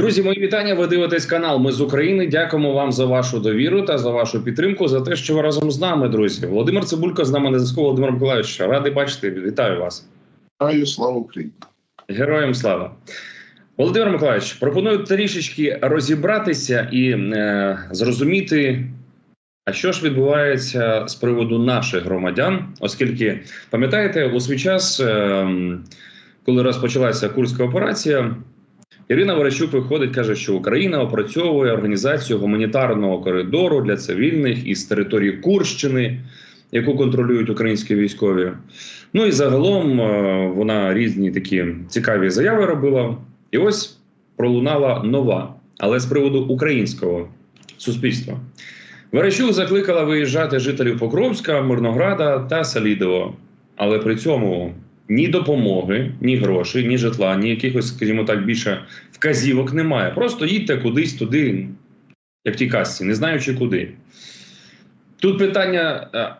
Друзі, мої вітання. Ви дивитесь канал. Ми з України. Дякуємо вам за вашу довіру та за вашу підтримку, за те, що ви разом з нами, друзі. Володимир Цибулько з нами на зв'язку. Володимир Миколаївич, радий бачити. Вітаю вас. Вітаю, слава Україні. Героям слава. Володимир Миколаївич, пропоную трішечки розібратися і е, зрозуміти, а що ж відбувається з приводу наших громадян, оскільки пам'ятаєте, у свій час, е, коли розпочалася курська операція, Ірина Верещук виходить, каже, що Україна опрацьовує організацію гуманітарного коридору для цивільних із території Курщини, яку контролюють українські військові. Ну і загалом е, вона різні такі цікаві заяви робила. І ось пролунала нова, але з приводу українського суспільства. Верещук закликала виїжджати жителів Покровська, Мирнограда та Салідово. Але при цьому ні допомоги, ні грошей, ні житла, ні якихось, скажімо так, більше вказівок немає. Просто їдьте кудись туди, як в тій касці, не знаючи куди. Тут питання: е,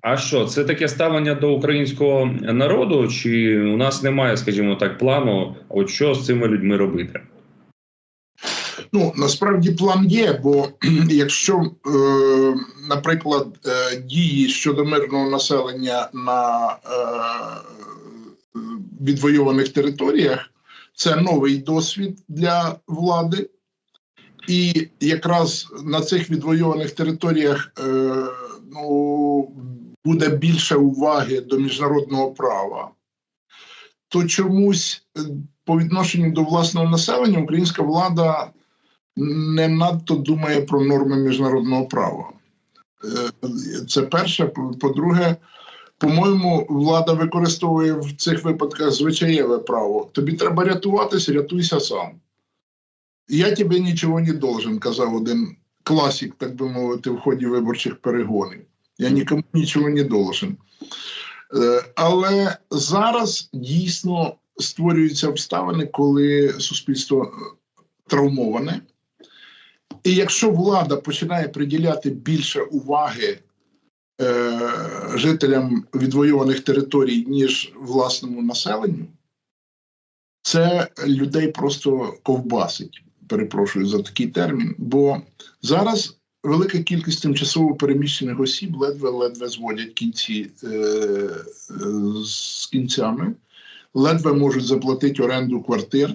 а що, це таке ставлення до українського народу? Чи у нас немає, скажімо так, плану, от що з цими людьми робити? Ну насправді план є, бо якщо, е, наприклад, е, дії щодо мирного населення на е, відвоюваних територіях, це новий досвід для влади, і якраз на цих відвоюваних територіях е, ну, буде більше уваги до міжнародного права, то чомусь е, по відношенню до власного населення українська влада не надто думає про норми міжнародного права. Е, це перше. По-друге, по-моєму, влада використовує в цих випадках звичаєве право. Тобі треба рятуватися, рятуйся сам. Я тобі нічого не должен, казав один класик, так би мовити, в ході виборчих перегонів. Я нікому нічого не должен. Е, але зараз дійсно створюються обставини, коли суспільство травмоване. І якщо влада починає приділяти більше уваги е, жителям відвоюваних територій, ніж власному населенню, це людей просто ковбасить. Перепрошую за такий термін. Бо зараз велика кількість тимчасово переміщених осіб ледве-ледве зводять кінці е, е, з кінцями, ледве можуть заплатити оренду квартир.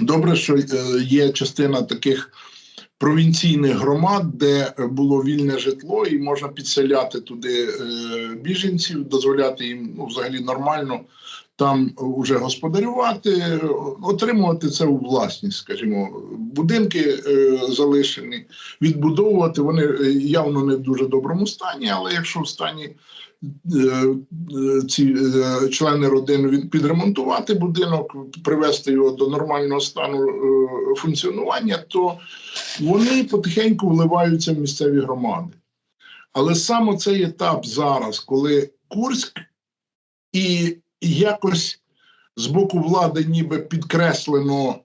Добре, що е, є частина таких провінційних громад, де було вільне житло, і можна підселяти туди е, біженців, дозволяти їм ну, взагалі нормально там вже господарювати, отримувати це у власність, скажімо, будинки е, залишені, відбудовувати. Вони явно не в дуже доброму стані, але якщо в стані Е, ці е, члени родини підремонтувати будинок, привести його до нормального стану е, функціонування, то вони потихеньку вливаються в місцеві громади. Але саме цей етап зараз, коли Курськ і якось з боку влади ніби підкреслено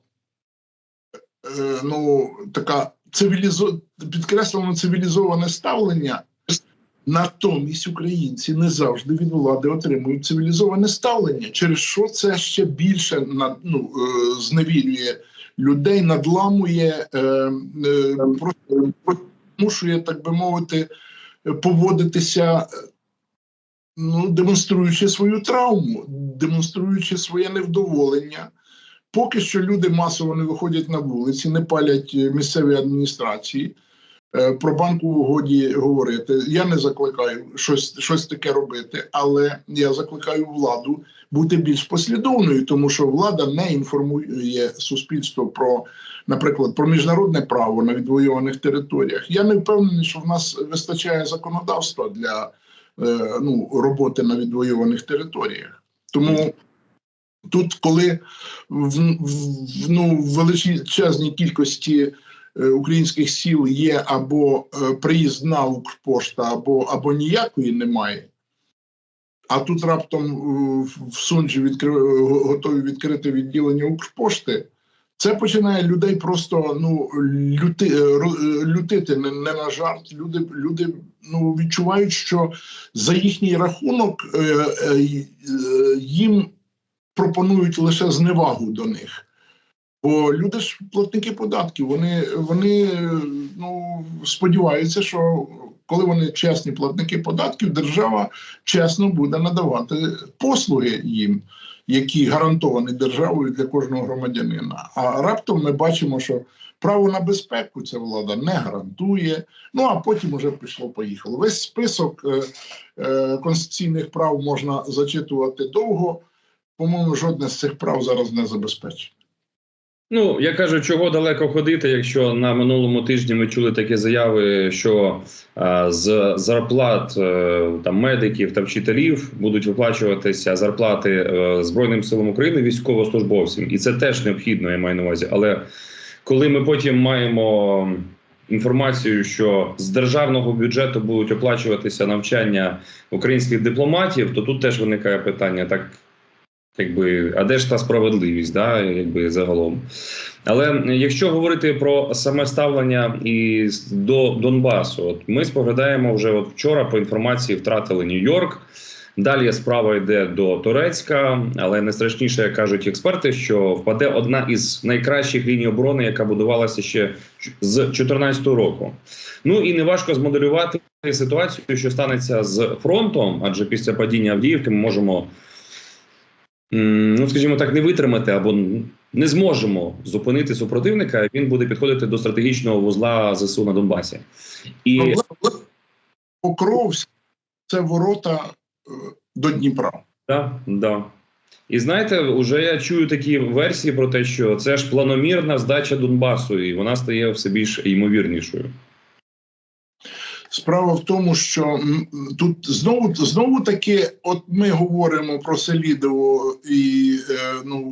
ну, така цивілізо... підкреслено цивілізоване ставлення. Натомість українці не завжди від влади отримують цивілізоване ставлення, через що це ще більше ну, е, зневірює людей, надламує, е, е, примушує, так би мовити, поводитися, ну, демонструючи свою травму, демонструючи своє невдоволення. Поки що люди масово не виходять на вулиці, не палять місцеві адміністрації. Е, про банкову годі говорити. Я не закликаю щось щось таке робити, але я закликаю владу бути більш послідовною, тому що влада не інформує суспільство про, наприклад, про міжнародне право на відвоюваних територіях. Я не впевнений, що в нас вистачає законодавства для е, ну, роботи на відвоюваних територіях. Тому. Тут, коли в, в ну, величезній кількості українських сіл є або е, приїзна Укрпошта, або або ніякої немає. А тут раптом е, в Сунджі відкри... готові відкрити відділення Укрпошти. Це починає людей просто ну, люти, лютити не, не на жарт. Люди люди ну, відчувають, що за їхній рахунок е, е, їм пропонують лише зневагу до них. Бо люди ж платники податків, вони, вони ну, сподіваються, що коли вони чесні платники податків, держава чесно буде надавати послуги їм, які гарантовані державою для кожного громадянина. А раптом ми бачимо, що право на безпеку ця влада не гарантує. Ну а потім уже пішло поїхало. Весь список е, е, конституційних прав можна зачитувати довго. По-моєму, жодне з цих прав зараз не забезпечено. Ну, я кажу, чого далеко ходити, якщо на минулому тижні ми чули такі заяви, що е, з зарплат е, там медиків та вчителів будуть виплачуватися зарплати е, Збройним силам України військовослужбовцям, і це теж необхідно, я маю на увазі. Але коли ми потім маємо інформацію, що з державного бюджету будуть оплачуватися навчання українських дипломатів, то тут теж виникає питання так. Якби, а де ж та справедливість, да, якби загалом. Але якщо говорити про саме ставлення і до Донбасу, от ми споглядаємо вже от вчора по інформації втратили Нью-Йорк. Далі справа йде до Турецька, але найстрашніше, як кажуть експерти, що впаде одна із найкращих ліній оборони, яка будувалася ще з 2014 року. Ну і неважко змоделювати ситуацію, що станеться з фронтом, адже після падіння Авдіївки ми можемо ну, скажімо так, не витримати або не зможемо зупинити супротивника, він буде підходити до стратегічного вузла ЗСУ на Донбасі. І Ну, Покровськ це ворота е, до Дніпра. да, да. І знаєте, вже я чую такі версії про те, що це ж планомірна здача Донбасу, і вона стає все більш ймовірнішою. Справа в тому, що тут знову знову таки, от ми говоримо про Селідово і е, ну,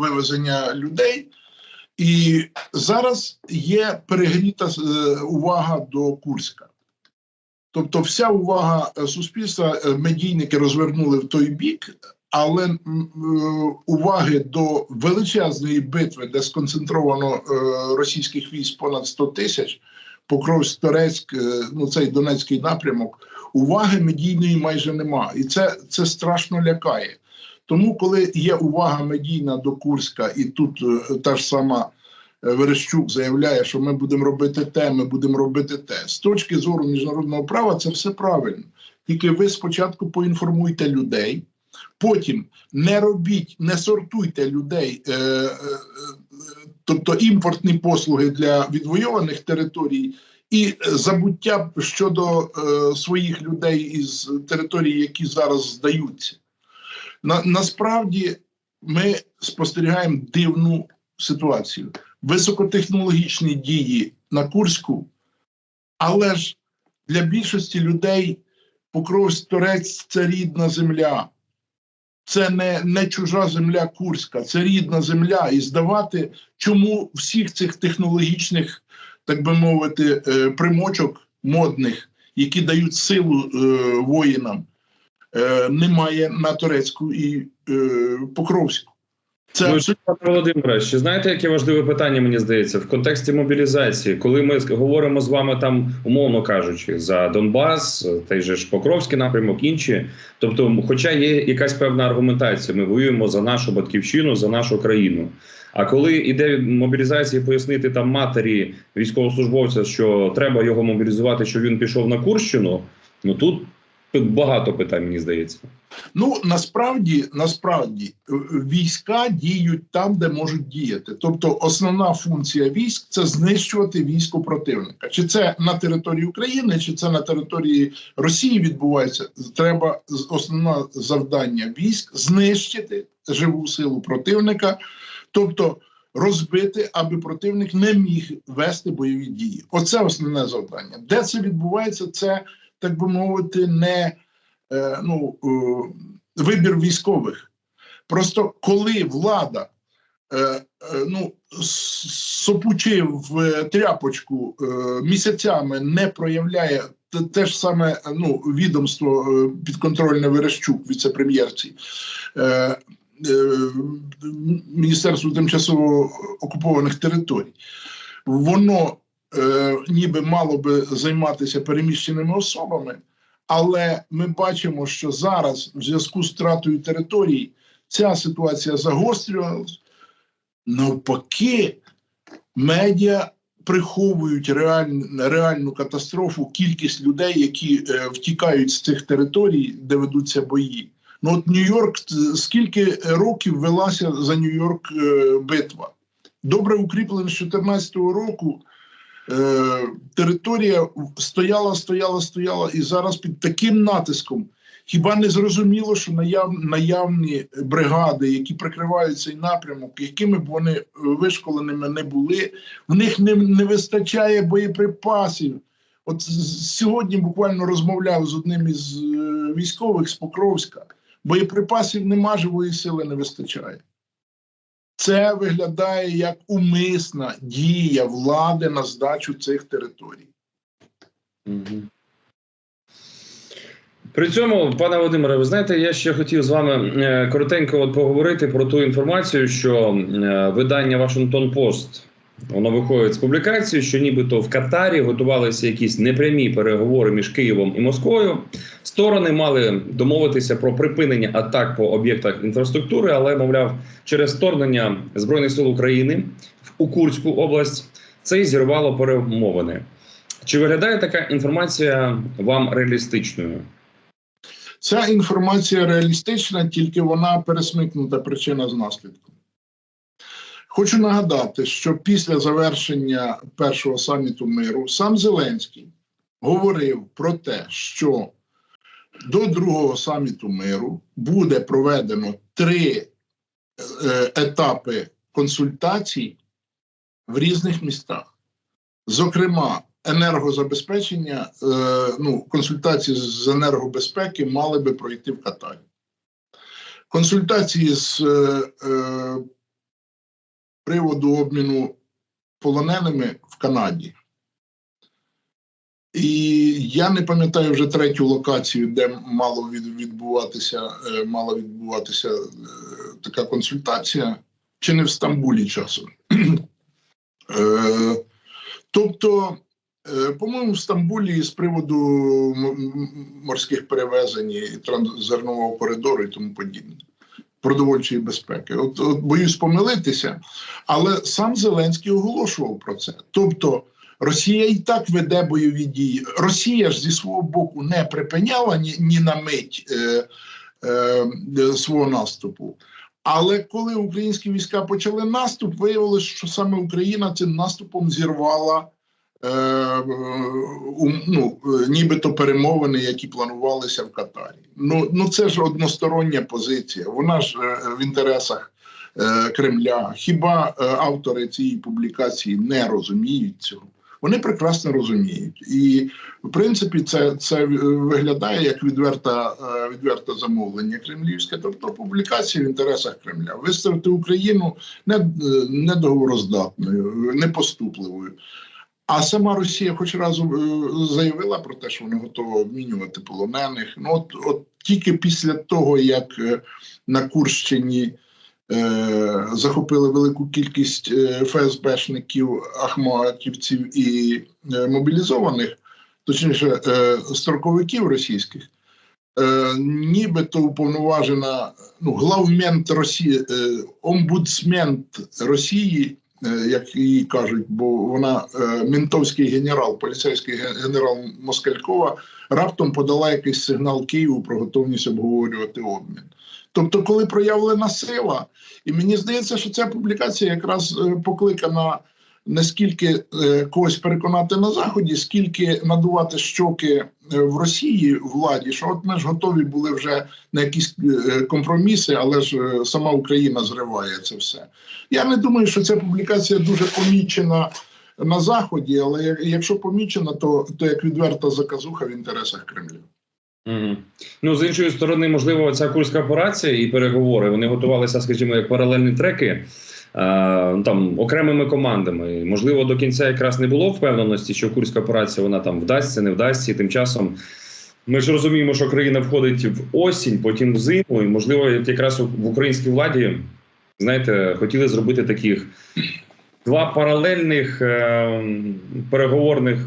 вивезення людей, і зараз є перегріта е, увага до Курська. Тобто, вся увага е, суспільства медійники розвернули в той бік, але уваги до величезної битви, де сконцентровано російських військ понад 100 тисяч. Покровськ, Торецьк, е, ну цей Донецький напрямок, уваги медійної майже нема. І це, це страшно лякає. Тому, коли є увага медійна до Курська, і тут е, та ж сама е, Верещук заявляє, що ми будемо робити те, ми будемо робити те. З точки зору міжнародного права, це все правильно. Тільки ви спочатку поінформуйте людей, потім не робіть, не сортуйте людей. Е, е, тобто імпортні послуги для відвойованих територій і забуття щодо е, своїх людей із територій, які зараз здаються. На, насправді ми спостерігаємо дивну ситуацію. Високотехнологічні дії на Курську, але ж для більшості людей Покровськ Торець це рідна земля. Це не, не чужа земля Курська, це рідна земля. І здавати, чому всіх цих технологічних, так би мовити, е, примочок модних, які дають силу е, воїнам, е, немає на Турецьку і Покровську. Це Ну, Пане Володимире, ще знаєте, яке важливе питання, мені здається, в контексті мобілізації, коли ми говоримо з вами там, умовно кажучи, за Донбас, той же ж Покровський напрямок, інші. Тобто, хоча є якась певна аргументація, ми воюємо за нашу батьківщину, за нашу країну. А коли йде мобілізація, пояснити там матері військовослужбовця, що треба його мобілізувати, щоб він пішов на Курщину, ну тут багато питань, мені здається. Ну насправді, насправді е, війська діють там, де можуть діяти. Тобто, основна функція військ це знищувати військо противника. Чи це на території України, чи це на території Росії відбувається. Треба основне завдання військ знищити живу силу противника, тобто розбити, аби противник не міг вести бойові дії. Оце основне завдання. Де це відбувається, це так би мовити, не е, ну, е, вибір військових. Просто коли влада е, ну, с- сопучи в е, тряпочку місяцями не проявляє те, ж саме ну, відомство підконтрольне Верещук, віце-прем'єрці, е, е, Міністерство тимчасово окупованих територій, воно е, ніби мало би займатися переміщеними особами, але ми бачимо, що зараз, в зв'язку з втратою території, ця ситуація загострювалась. Навпаки, медіа приховують реаль, реальну катастрофу, кількість людей, які е, втікають з цих територій, де ведуться бої. Ну от Нью-Йорк, скільки років велася за Нью-Йорк е, битва? Добре укріплена з 2014 року. Е, територія стояла, стояла, стояла, і зараз під таким натиском. Хіба не зрозуміло, що наяв, наявні бригади, які прикривають цей напрямок, якими б вони е, вишколеними не були, в них не, не вистачає боєприпасів. От сьогодні буквально розмовляв з одним із е, військових з Покровська. Боєприпасів нема, живої сили не вистачає. Це виглядає як умисна дія влади на здачу цих територій. При цьому, пане Володимире, ви знаєте, я ще хотів з вами е, коротенько от поговорити про ту інформацію, що е, видання Вашингтон Пост воно виходить з публікації, що нібито в Катарі готувалися якісь непрямі переговори між Києвом і Москвою. Сторони мали домовитися про припинення атак по об'єктах інфраструктури, але мовляв, через вторгнення збройних сил України в у Курську область це й зірвало перемовини. Чи виглядає така інформація вам реалістичною? Ця інформація реалістична, тільки вона пересмикнута причина з наслідком. Хочу нагадати, що після завершення першого саміту миру сам Зеленський говорив про те, що до другого саміту миру буде проведено три е, етапи консультацій в різних містах. Зокрема, енергозабезпечення, е, ну, консультації з енергобезпеки мали би пройти в Катарі. Консультації з е, приводу обміну полоненими в Канаді. І я не пам'ятаю вже третю локацію, де мало відбуватися, е, мала відбуватися е, така консультація, чи не в Стамбулі часом. Е, тобто, по-моєму, в Стамбулі з приводу морських перевезень і транзернового коридору і тому подібне. Продовольчої безпеки. От, от боюсь помилитися, але сам Зеленський оголошував про це. Тобто Росія і так веде бойові дії. Росія ж зі свого боку не припиняла ні, ні на мить е, е, свого наступу. Але коли українські війська почали наступ, виявилось, що саме Україна цим наступом зірвала ну, е, нібито перемовини, які планувалися в Катарі. Ну, ну це ж одностороння позиція. Вона ж е, в інтересах е, Кремля. Хіба е, автори цієї публікації не розуміють цього? Вони прекрасно розуміють, і в принципі це, це е, виглядає як відверта, е, відверте замовлення кремлівське, тобто публікація в інтересах Кремля. Виставити Україну не, е, недоговороздатною, непоступливою. А сама Росія хоч разу е, заявила про те, що вони готові обмінювати полонених. Ну от, от тільки після того, як е, на Курщині е, захопили велику кількість е, ФСБшників, ахматівців і мобілізованих, точніше, е, строковиків російських, е, нібито уповноважена ну, главмент Росії, е, омбудсмент Росії, як її кажуть, бо вона е, ментовський генерал, поліцейський генерал Москалькова, раптом подала якийсь сигнал Києву про готовність обговорювати обмін. Тобто, коли проявлена сила, і мені здається, що ця публікація якраз е, покликана не скільки е, когось переконати на заході, скільки надувати щоки е, в Росії владі, що от ми ж готові були вже на якісь е, компроміси, але ж сама Україна зриває це все. Я не думаю, що ця публікація дуже помічена на заході, але якщо помічена, то, то як відверта заказуха в інтересах Кремля. Угу. Ну, з іншої сторони, можливо, ця курська операція і переговори вони готувалися, скажімо, як паралельні треки. Е, Там окремими командами, можливо, до кінця якраз не було впевненості, що курська операція вона там вдасться, не вдасться. І тим часом ми ж розуміємо, що країна входить в осінь, потім в зиму, і можливо, якраз в українській владі, знаєте, хотіли зробити таких два паралельних е, переговорних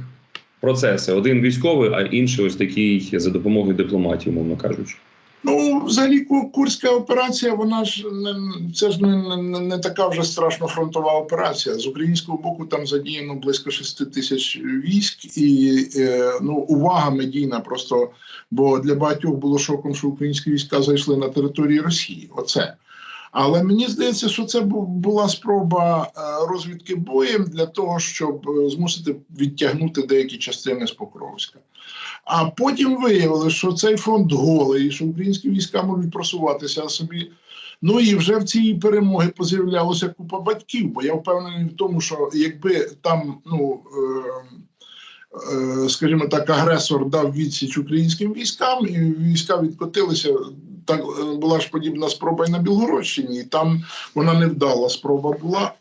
процеси: один військовий, а інший ось такий за допомогою дипломатії, умовно кажучи. Ну, взагалі, Ку- Курська операція, вона ж не це ж не, не, не така вже страшно фронтова операція. З українського боку там задіяно близько 6 тисяч військ, і е, ну увага медійна просто. Бо для багатьох було шоком, що українські війська зайшли на територію Росії. Оце. Але мені здається, що це була спроба е, розвідки боєм для того, щоб е, змусити відтягнути деякі частини з Покровська. А потім виявили, що цей фронт голий, що українські війська можуть просуватися собі. Ну і вже в цій перемоги поз'являлося купа батьків. Бо я впевнений в тому, що якби там, ну е, е, скажімо так, агресор дав відсіч українським військам, і війська відкотилися. Так е, була ж подібна спроба і на Білгородщині, і там вона невдала спроба була.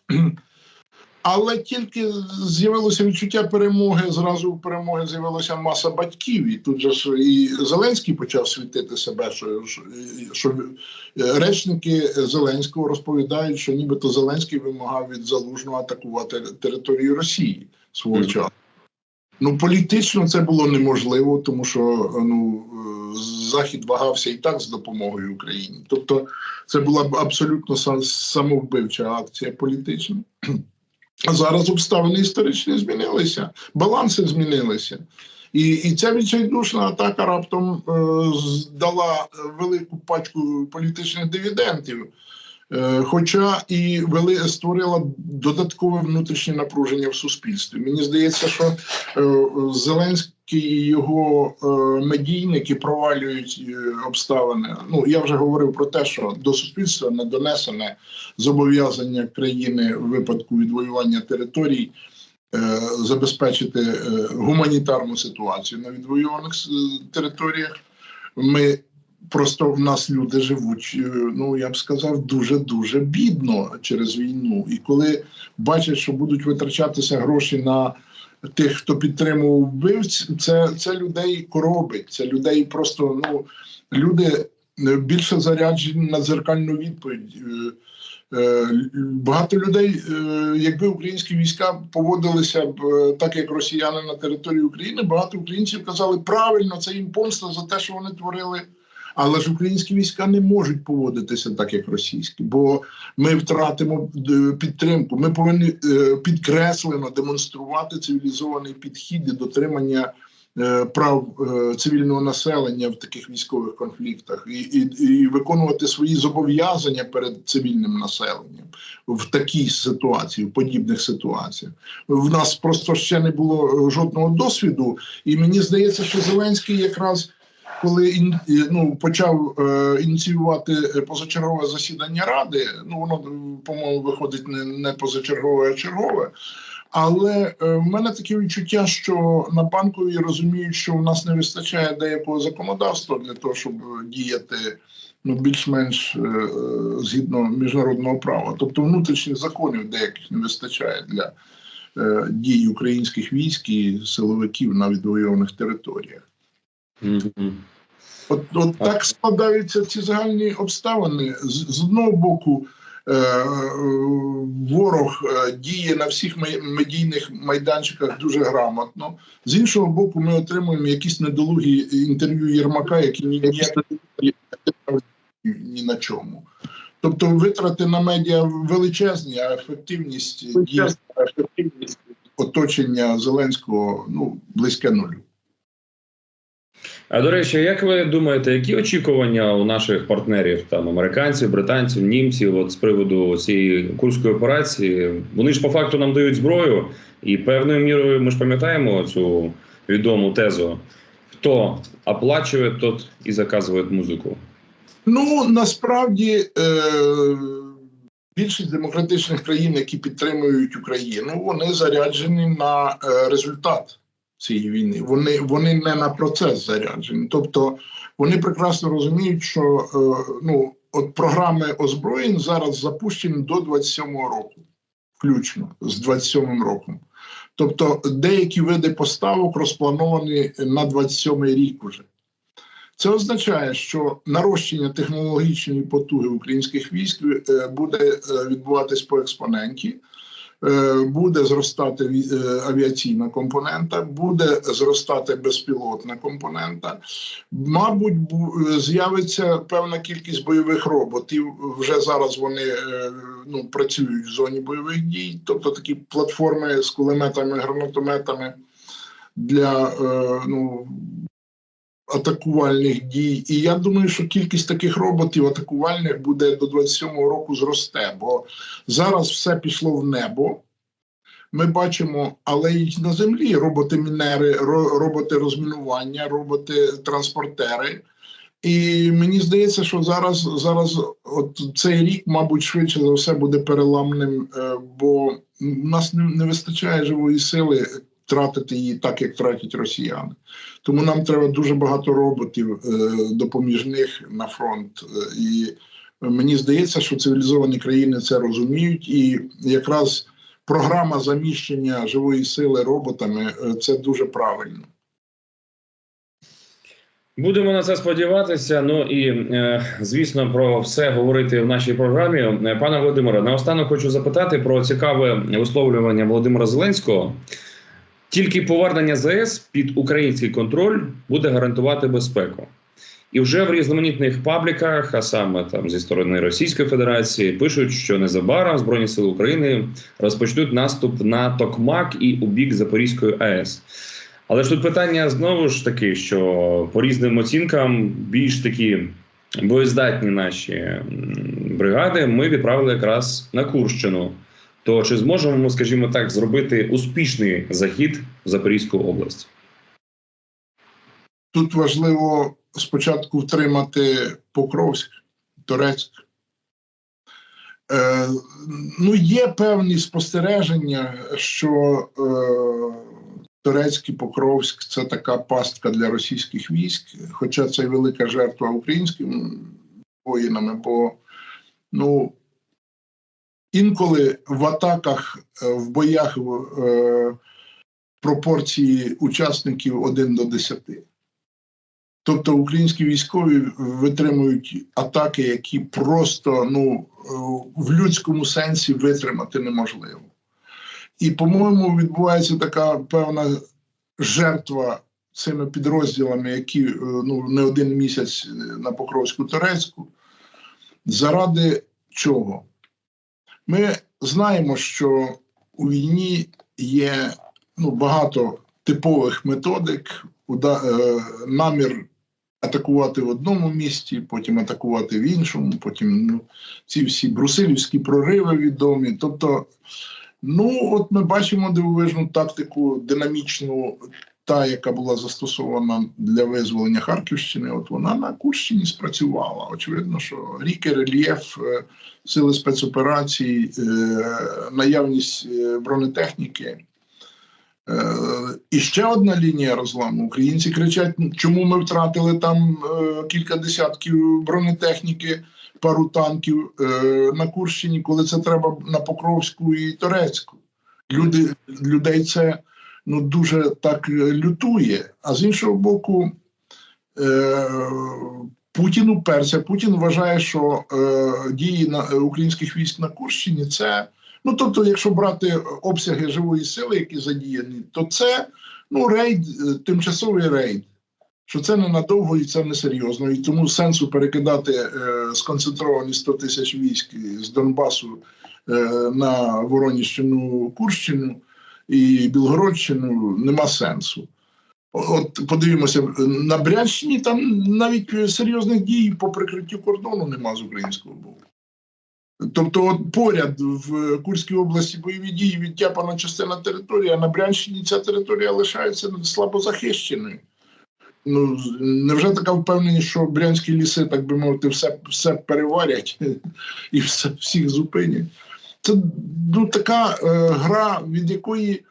Але тільки з'явилося відчуття перемоги. Зразу в перемоги з'явилася маса батьків, і тут же ж і Зеленський почав світити себе. Що, що, що речники Зеленського розповідають, що нібито Зеленський вимагав від залужного атакувати територію Росії свого часу. Ну, політично це було неможливо, тому що ну е, Захід вагався і так з допомогою Україні. Тобто, це була б абсолютно самовбивча акція політична. А зараз обставини історичні змінилися, баланси змінилися. І, і ця відчайдушна атака раптом е, дала велику пачку політичних дивідендів. Е, Хоча і вели, створила додаткове внутрішнє напруження в суспільстві. Мені здається, що е, Зеленський і його е, медійники провалюють е, обставини. Ну я вже говорив про те, що до суспільства не донесене зобов'язання країни в випадку відвоювання територій. е, Забезпечити гуманітарну ситуацію на відвоюваних територіях. Ми просто в нас люди живуть, ну я б сказав, дуже дуже бідно через війну. І коли бачать, що будуть витрачатися гроші на тих, хто підтримував вбивць, це, це людей коробить. Це людей просто ну люди е, більше заряджені на дзеркальну відповідь. Е, е, Багато людей, якби українські війська поводилися б так, як росіяни на території України, багато українців казали правильно, це їм помста за те, що вони творили. Але ж українські війська не можуть поводитися так, як російські, бо ми втратимо е, підтримку. Ми повинні е, підкреслено демонструвати цивілізований підхід і дотримання е, прав цивільного населення в таких військових конфліктах, і, і, і виконувати свої зобов'язання перед цивільним населенням в такій ситуації, в подібних ситуаціях. В нас просто ще не було жодного досвіду, і мені здається, що Зеленський якраз коли ну, почав е, ініціювати позачергове засідання ради, ну воно по-моєму виходить не, не позачергове, а чергове. Але е, в мене таке відчуття, що на банкові розуміють, що в нас не вистачає деякого законодавства для того, щоб діяти ну більш-менш е, е, згідно міжнародного права. Тобто внутрішніх законів деяких не вистачає для е, дій українських військ і силовиків на відвоюваних територіях. Мгм. От, от так складаються ці загальні обставини. З, з одного боку, е, е, ворог е, діє на всіх медійних майданчиках дуже грамотно. З іншого боку, ми отримуємо якісь недолугі інтерв'ю Єрмака, які ніяк ні на чому. Тобто витрати на медіа величезні, а ефективність дії ефективність оточення Зеленського ну близьке нулю. А до речі, як ви думаєте, які очікування у наших партнерів, там американців, британців, німців, от з приводу цієї курської операції? Вони ж по факту нам дають зброю, і певною мірою ми ж пам'ятаємо цю відому тезу: хто оплачує, тот і заказує музику. Ну насправді е, більшість демократичних країн, які підтримують Україну, вони заряджені на е, результат цієї війни. Вони, вони не на процес заряджені. Тобто вони прекрасно розуміють, що е, ну, от програми озброєнь зараз запущені до 27-го року, включно з 27-м роком. Тобто деякі види поставок розплановані на 27-й рік уже. Це означає, що нарощення технологічної потуги українських військ е, буде е, відбуватись по експоненті. Е, буде зростати е, авіаційна компонента, буде зростати безпілотна компонента. Мабуть, е, з'явиться певна кількість бойових роботів. Вже зараз вони ну, працюють в зоні бойових дій, тобто такі платформи з кулеметами, гранатометами для ну, атакувальних дій. І я думаю, що кількість таких роботів атакувальних буде до 27-го року зросте, бо зараз все пішло в небо. Ми бачимо, але й на землі роботи-мінери, роботи розмінування, роботи-транспортери. І мені здається, що зараз, зараз от цей рік, мабуть, швидше за все буде переламним, е, бо в нас не, не вистачає живої сили тратити її так, як тратять росіяни. Тому нам треба дуже багато роботів е, допоміжних на фронт. Е, І мені здається, що цивілізовані країни це розуміють, і якраз програма заміщення живої сили роботами е, це дуже правильно. Будемо на це сподіватися. Ну і звісно, про все говорити в нашій програмі. Пане Володимире, наостанок хочу запитати про цікаве висловлювання Володимира Зеленського. Тільки повернення ЗС під український контроль буде гарантувати безпеку. І вже в різноманітних пабліках, а саме там зі сторони Російської Федерації, пишуть, що незабаром Збройні Сили України розпочнуть наступ на Токмак і у бік Запорізької АЕС. Але ж тут питання знову ж таки, що по різним оцінкам більш такі боєздатні наші бригади ми відправили якраз на Курщину. То чи зможемо ми, скажімо так, зробити успішний захід в Запорізьку область? Тут важливо спочатку втримати Покровськ, Турецьк. Е, ну, є певні спостереження, що е, Турецький Покровськ це така пастка для російських військ, хоча це велика жертва українськими воїнами, бо ну, інколи в атаках, е, в боях е, пропорції учасників 1 до 10. Тобто українські військові витримують атаки, які просто ну, е, в людському сенсі витримати неможливо. І, по-моєму, відбувається така певна жертва цими підрозділами, які е, ну, не один місяць на Покровську Турецьку. Заради чого? Ми знаємо, що у війні є ну, багато типових методик, е, намір атакувати в одному місті, потім атакувати в іншому, потім ну, ці всі брусилівські прориви відомі. Тобто, ну от ми бачимо дивовижну тактику, динамічну, та, яка була застосована для визволення Харківщини, от вона на Курщині спрацювала. Очевидно, що ріки, рельєф, е, сили спецоперацій, е, наявність е, бронетехніки. І ще одна лінія розламу. Українці кричать, «Ну, чому ми втратили там кілька десятків бронетехніки, пару танків на Курщині, коли це треба на Покровську і Торецьку. Люди, людей це ну, дуже так е, лютує. А з іншого боку, е, Путін уперся. Путін вважає, що е, дії на, е, українських військ на Курщині це. Ну, тобто, якщо брати обсяги живої сили, які задіяні, то це ну, рейд, е, тимчасовий рейд. Що це ненадовго і це несерйозно. І тому сенсу перекидати е, сконцентровані 100 тисяч військ з Донбасу е, на Вороніщину, Курщину і Білгородщину нема сенсу. От подивимося, на Брянщині там навіть серйозних дій по прикриттю кордону нема з українського боку. Тобто, от поряд в Курській області бойові дії відтяпана частина території, а на Брянщині ця територія лишається слабо захищеною. Ну, невже така впевненість, що брянські ліси, так би мовити, все, все переварять і все, всіх зупинять? Це ну, така е, гра, від якої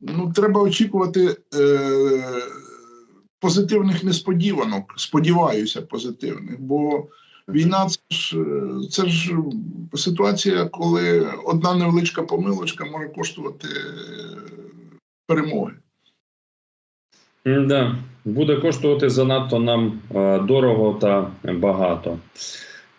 ну, треба очікувати е, позитивних несподіванок. Сподіваюся, позитивних. Бо війна це ж, це ж ситуація, коли одна невеличка помилочка може коштувати е, перемоги. Да, буде коштувати занадто нам е, дорого та багато.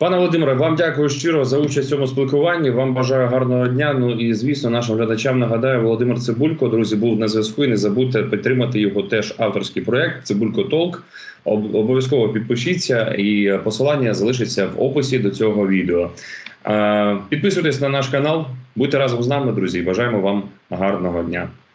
Пане Володимире, вам дякую щиро за участь в цьому спілкуванні. Вам бажаю гарного дня. Ну і звісно, нашим глядачам нагадаю, Володимир Цибулько, друзі, був на зв'язку. І не забудьте підтримати його теж авторський проект Цибулько Толк. Об- Обов'язково підпишіться, і посилання залишиться в описі до цього відео. Підписуйтесь на наш канал, будьте разом з нами, друзі. Бажаємо вам гарного дня.